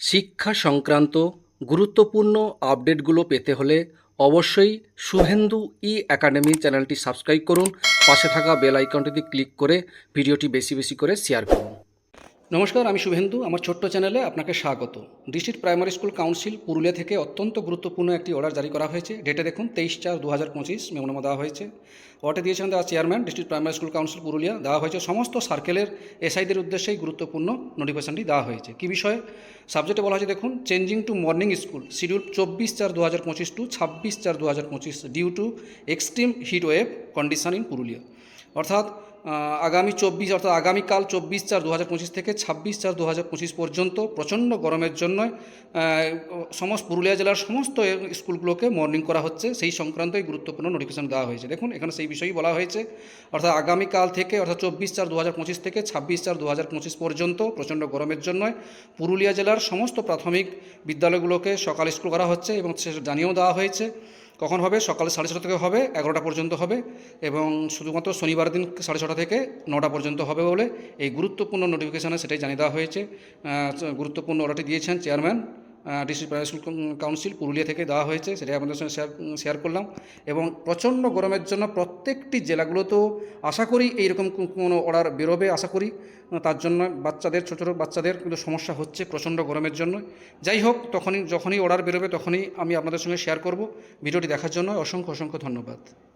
শিক্ষা সংক্রান্ত গুরুত্বপূর্ণ আপডেটগুলো পেতে হলে অবশ্যই শুভেন্দু ই অ্যাকাডেমি চ্যানেলটি সাবস্ক্রাইব করুন। পাশে থাকা বেল আইকনটিতে ক্লিক করে ভিডিওটি বেশি বেশি করে শেয়ার করুন। নমস্কার, আমি শুভেন্দু। আমার ছোট্ট চ্যানেলে আপনাকে স্বাগত। District primary school council Purulia থেকে অত্যন্ত গুরুত্বপূর্ণ একটি অর্ডার জারি করা হয়েছে। ডেটে দেখুন, তেইশ চার দু হাজার পঁচিশ মেমোনামা দেওয়া হয়েছে। অর্ডার দিয়েছেন দেওয়া chairman, district primary school council Purulia. দেওয়া হয়েছে সমস্ত সার্কেলের এসআইদের উদ্দেশ্যেই গুরুত্বপূর্ণ নোটিফিকেশনটি দেওয়া হয়েছে। কী বিষয়ে? সাবজেক্টে বলা হয়েছে, দেখুন, changing to morning school. Schedule চব্বিশ চার দু হাজার পঁচিশ টু ছাব্বিশ চার দু হাজার পঁচিশ due to extreme heat wave condition in Purulia. অর্থাৎ আগামী চব্বিশ, অর্থাৎ আগামীকাল চব্বিশ চার দু হাজার পঁচিশ থেকে ছাব্বিশ চার দু হাজার পঁচিশ পর্যন্ত প্রচণ্ড গরমের জন্য সমস্ত পুরুলিয়া জেলার সমস্ত স্কুলগুলোকে মর্নিং করা হচ্ছে। সেই সংক্রান্তই গুরুত্বপূর্ণ নোটিফিকেশন দেওয়া হয়েছে। দেখুন, এখানে সেই বিষয়েই বলা হয়েছে। অর্থাৎ আগামীকাল থেকে, অর্থাৎ চব্বিশ চার দু হাজার পঁচিশ থেকে ছাব্বিশ চার দু হাজার পঁচিশ পর্যন্ত প্রচণ্ড গরমের জন্য পুরুলিয়া জেলার সমস্ত প্রাথমিক বিদ্যালয়গুলোকে সকাল স্কুল করা হচ্ছে এবং সে জানিয়েও দেওয়া হয়েছে। কখন হবে? সকালে সাড়ে ছটা থেকে হবে, এগারোটা পর্যন্ত হবে এবং শুধুমাত্র শনিবার দিন সাড়ে ছটা থেকে নটা পর্যন্ত হবে বলে এই গুরুত্বপূর্ণ নোটিফিকেশানে সেটাই জানিয়ে দেওয়া হয়েছে। গুরুত্বপূর্ণ অর্ডারটি দিয়েছেন chairman district primary school council Purulia থেকে দেওয়া হয়েছে, সেটাই আপনাদের সঙ্গে শেয়ার শেয়ার করলাম। এবং প্রচণ্ড গরমের জন্য প্রত্যেকটি জেলাগুলোতেও আশা করি এইরকম কোনো অর্ডার বেরোবে, আশা করি তার জন্য বাচ্চাদের, ছোটো ছোটো বাচ্চাদের কিন্তু সমস্যা হচ্ছে প্রচণ্ড গরমের জন্য। যাই হোক, তখনই, যখনই অর্ডার বেরোবে, তখনই আমি আপনাদের সঙ্গে শেয়ার করব। ভিডিওটি দেখার জন্য অসংখ্য অসংখ্য ধন্যবাদ।